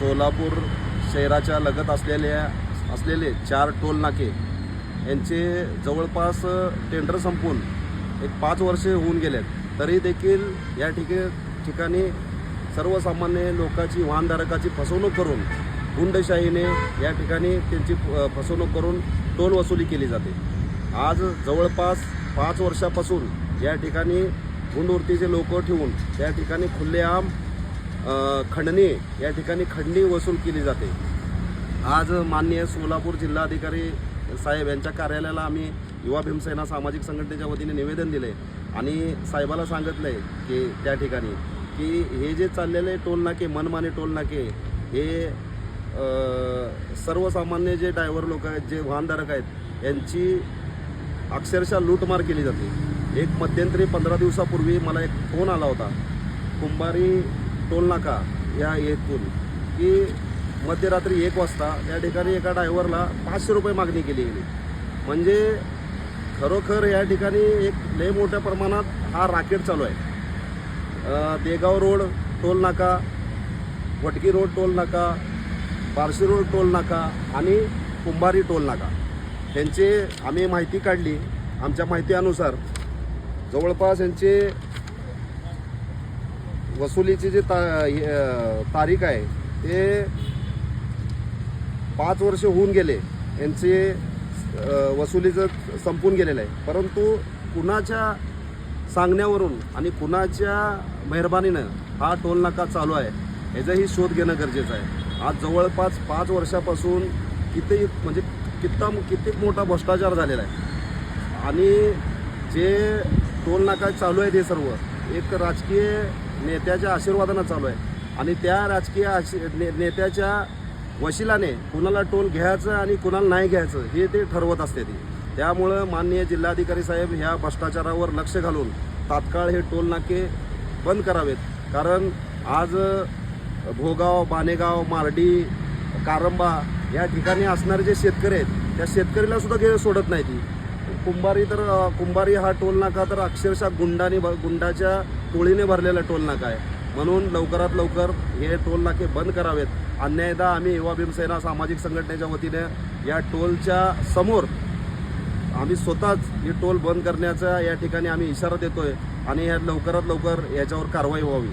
सोलापूर शहराच्या लगत असलेल्या असलेले चार टोल नाके. यांचे जवळपास टेंडर संपून एक पाच वर्षे होऊन गेलेत. तरी देखील या ठिके ठिकाणी सर्वसामान्य लोकांची वाहनधारकाची फसवणूक करून गुंडशाहीने या ठिकाणी त्यांची फसवणूक करून टोल वसुली केली जाते. आज जवळपास पाच वर्षापासून या ठिकाणी गुंडवृत्तीचे लोक ठेवून त्या ठिकाणी खुल्लेआम खंडणी या ठिकाणी खंडणी वसूल केली जाते. आज माननीय सोलापूर जिल्हाधिकारी साहेब यांच्या कार्यालयाला आम्ही युवा भीमसेना सामाजिक संघटनेच्या वतीने निवेदन दिले आणि साहेबाला सांगितलं आहे की त्या ठिकाणी की हे जे चाललेले टोल नाके मनमाने टोल नाके हे सर्वसामान्य जे ड्रायव्हर लोक आहेत जे वाहनधारक आहेत यांची अक्षरशः लूटमार केली जाते. एक मध्यंतरी पंधरा दिवसापूर्वी मला एक फोन आला होता. कुंभारी टोल नाका या येथून. की मध्यरात्री एक वाजता त्या ठिकाणी एका ड्रायव्हरला पाचशे रुपये मागणी केली गेली. म्हणजे खरोखर या ठिकाणी एक लय मोठ्या प्रमाणात हा राकेट चालू आहे. देगाव रोड टोल नाका वटकी रोड टोल नाका बार्शी रोड टोल नाका आणि कुंभारी टोल नाका. त्यांचे आम्ही माहिती काढली. आमच्या माहितीनुसार जवळपास यांचे वसुलीची जी ता तारीख आहे ते पाच वर्ष होऊन गेले. यांचे वसुलीचं संपून गेलेलं आहे. परंतु कुणाच्या सांगण्यावरून आणि कुणाच्या मेहरबानीनं हा टोल नाका चालू आहे याचाही शोध घेणं गरजेचं आहे. आज जवळपास पाच वर्षापासून किती म्हणजे कित्ता कित्येक मोठा भ्रष्टाचार झालेला आहे. आणि जे टोल नाका चालू आहे ते सर्व एक राजकीय नेत्याच्या आशीर्वादानं चालू आहे. आणि त्या राजकीय आशी ने नेत्याच्या वशिलाने कुणाला टोल घ्यायचं आणि कुणाला नाही घ्यायचं हे ते ठरवत असते ती. त्यामुळं माननीय जिल्हाधिकारी साहेब ह्या भ्रष्टाचारावर लक्ष घालून तात्काळ हे टोल नाके बंद करावेत. कारण आज भोगाव बानेगाव मार्डी कारंबा या ठिकाणी असणारे जे शेतकरी आहेत त्या शेतकरीला सुद्धा सोडत नाही ती. कुंभारी तर कुंभारी हा टोल नाका तर अक्षरशः गुंडाने गुंडाच्या टोळीने भरलेला टोल नाका आहे. म्हणून लवकरात लवकर हे टोल नाके बंद करावेत. अन्यायदा आम्ही युवा भीमसेना सामाजिक संघटनेच्या वतीने या टोलच्या समोर आम्ही स्वतःच हे टोल बंद करण्याचा या ठिकाणी आम्ही इशारा देतोय आणि या लवकरात लवकर याच्यावर कारवाई व्हावी.